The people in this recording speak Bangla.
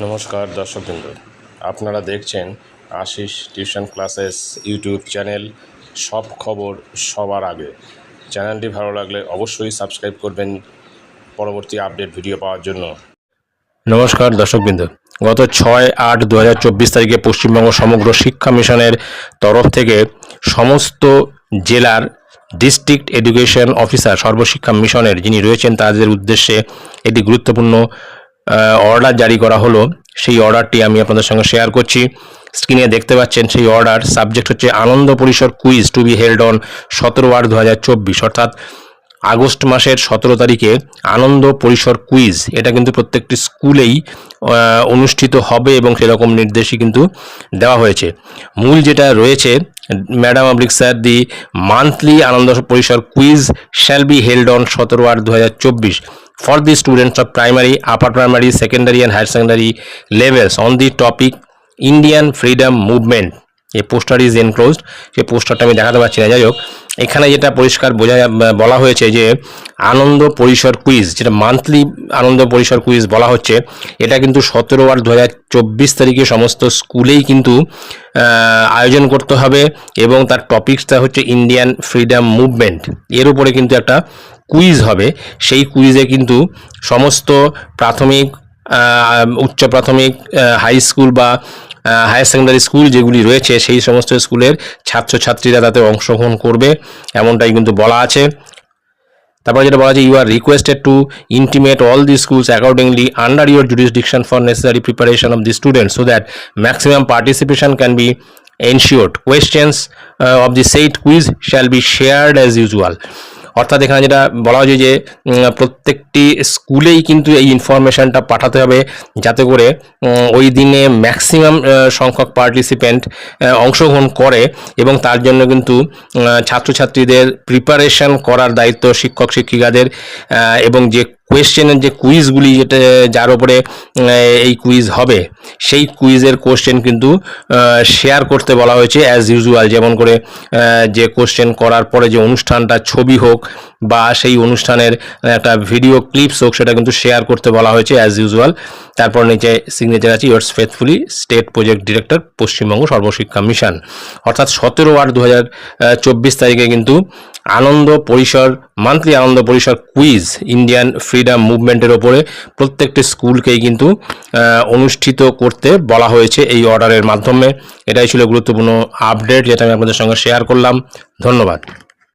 নমস্কার দর্শকবৃন্দ। আপনারা দেখছেন Ashis tuition classes YouTube channel. সব খবর সবার আগে। চ্যানেলটি ভালো লাগলে অবশ্যই সাবস্ক্রাইব করবেন পরবর্তী আপডেট ভিডিও পাওয়ার জন্য। নমস্কার দর্শকবৃন্দ। গত ছয় আট দু তারিখে পশ্চিমবঙ্গ সমগ্র শিক্ষা মিশনের তরফ থেকে সমস্ত জেলার ডিস্ট্রিক্ট এডুকেশন অফিসার সর্বশিক্ষা মিশনের যিনি রয়েছেন, তাদের উদ্দেশ্যে একটি গুরুত্বপূর্ণ অর্ডার জারি করা হলো। সেই অর্ডারটি আমি আপনাদের সঙ্গে শেয়ার করছি। স্ক্রিনে দেখতে পাচ্ছেন সেই অর্ডার সাবজেক্ট হচ্ছে Ananda Parisar quiz to be held on সতেরো আট দু অর্থাৎ আগস্ট মাসের সতেরো তারিখে আনন্দ পরিসর কুইজ। এটা কিন্তু প্রত্যেকটি স্কুলেই অনুষ্ঠিত হবে এবং সেরকম নির্দেশই কিন্তু দেওয়া হয়েছে। মূল যেটা রয়েছে, madam oblique sir, the monthly Ananda Parisar quiz shall be held on সতেরো আট দু হাজার চব্বিশ। For the students of primary, upper primary, secondary and higher secondary levels on the topic Indian freedom movement. এই পোস্টার ইজ এনক্লোজড সেই পোস্টারটা আমি দেখাতে পারছি না। যাই হোক এখানে যেটা পরিষ্কার বোঝা বলা হয়েছে যে আনন্দ পরিসর কুইজ যেটা মান্থলি আনন্দ পরিসর কুইজ বলা হচ্ছে, এটা কিন্তু সতেরো আর দু হাজার চব্বিশ তারিখে সমস্ত স্কুলেই কিন্তু আয়োজন করতে হবে এবং তার টপিকসটা হচ্ছে ইন্ডিয়ান ফ্রিডম মুভমেন্ট এর উপরে কিন্তু একটা কুইজ হবে। সেই কুইজে কিন্তু সমস্ত প্রাথমিক উচ্চ প্রাথমিক হাই স্কুল বা হায়ার সেকেন্ডারি স্কুল যেগুলি রয়েছে সেই সমস্ত স্কুলের ছাত্রছাত্রীরা তাতে অংশগ্রহণ করবে এমনটাই কিন্তু বলা আছে। তারপরে যেটা বলা আছে you are requested to intimate all the schools accordingly under your jurisdiction for necessary preparation of the student so that maximum participation can be questions uh, of the said quiz shall be shared as usual. অর্থাৎ এখানে যেটা বলা হয়েছে যে প্রত্যেকটি স্কুলেই কিন্তু এই ইনফরমেশানটা পাঠাতে হবে যাতে করে ওই দিনে ম্যাক্সিমাম সংখ্যক পার্টিসিপেন্ট অংশগ্রহণ করে এবং তার জন্য কিন্তু ছাত্রছাত্রীদের প্রিপারেশন করার দায়িত্ব শিক্ষক শিক্ষিকাদের এবং যে কোয়েশ্চেনের যে কুইজগুলি যেটা যার উম, এই কুইজ হবে সেই কুইজের কোশ্চেন কিন্তু শেয়ার করতে বলা হয়েছে অ্যাজ ইউজুয়াল যেমন করে যে কোশ্চেন করার পরে যে অনুষ্ঠানটা ছবি হোক বা সেই অনুষ্ঠানের একটা ভিডিও ক্লিপস হোক সেটা কিন্তু শেয়ার করতে বলা হয়েছে অ্যাজ ইউজুয়াল তারপর নিচে সিগনেচার আছে yours faithfully state project director Paschimbanga Sarvashiksha mission অর্থাৎ সতেরো আট দু তারিখে কিন্তু আনন্দ পরিসর monthly Ananda Parisar quiz Indian freedom মুভমেন্টের ওপরে প্রত্যেকটি স্কুলকেই কিন্তু অনুষ্ঠিত করতে বলা হয়েছে এই অর্ডারের মাধ্যমে। এটাই ছিল গুরুত্বপূর্ণ আপডেট যেটা আমি আপনাদের সঙ্গে শেয়ার করলাম। ধন্যবাদ।